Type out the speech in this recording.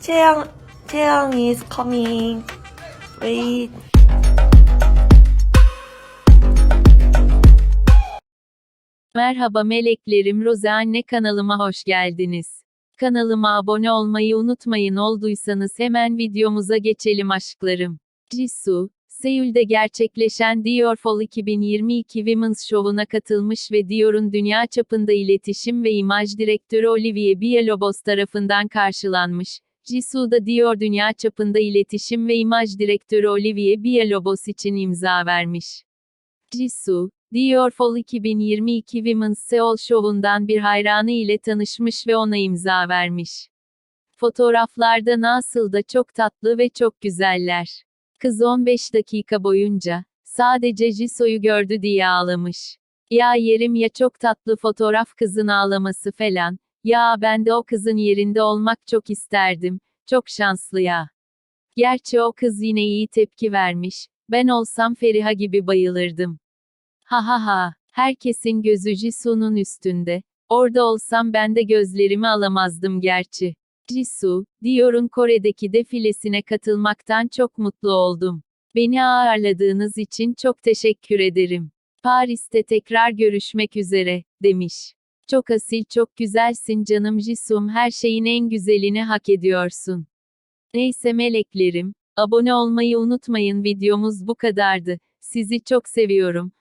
Chaeyoung, Chaeyoung is coming. Wait. Merhaba meleklerim Rozanne kanalıma hoş geldiniz. Kanalıma abone olmayı unutmayın olduysanız hemen videomuza geçelim aşklarım. Jisoo, Seul'de gerçekleşen Dior Fall 2022 Women's Show'una katılmış ve Dior'un dünya çapında iletişim ve imaj direktörü Olivier Bielobos tarafından karşılanmış. Jisoo da Dior dünya çapında iletişim ve imaj direktörü Olivier Villalobos için imza vermiş. Jisoo, Dior Fall 2022 Women's Seoul Show'undan bir hayranı ile tanışmış ve ona imza vermiş. Fotoğraflarda nasıl da çok tatlı ve çok güzeller. Kız 15 dakika boyunca, sadece Jisoo'yu gördü diye ağlamış. Ya yerim ya çok tatlı fotoğraf kızın ağlaması falan. Ya ben de o kızın yerinde olmak çok isterdim. Çok şanslı ya. Gerçi o kız yine iyi tepki vermiş. Ben olsam Feriha gibi bayılırdım. Ha ha ha, herkesin gözü Jisoo'nun üstünde. Orada olsam ben de gözlerimi alamazdım gerçi. Jisoo, Dior'un Kore'deki defilesine katılmaktan çok mutlu oldum. Beni ağırladığınız için çok teşekkür ederim. Paris'te tekrar görüşmek üzere, demiş. Çok asil çok güzelsin canım Jisoo'm her şeyin en güzelini hak ediyorsun. Neyse meleklerim, abone olmayı unutmayın videomuz bu kadardı. Sizi çok seviyorum.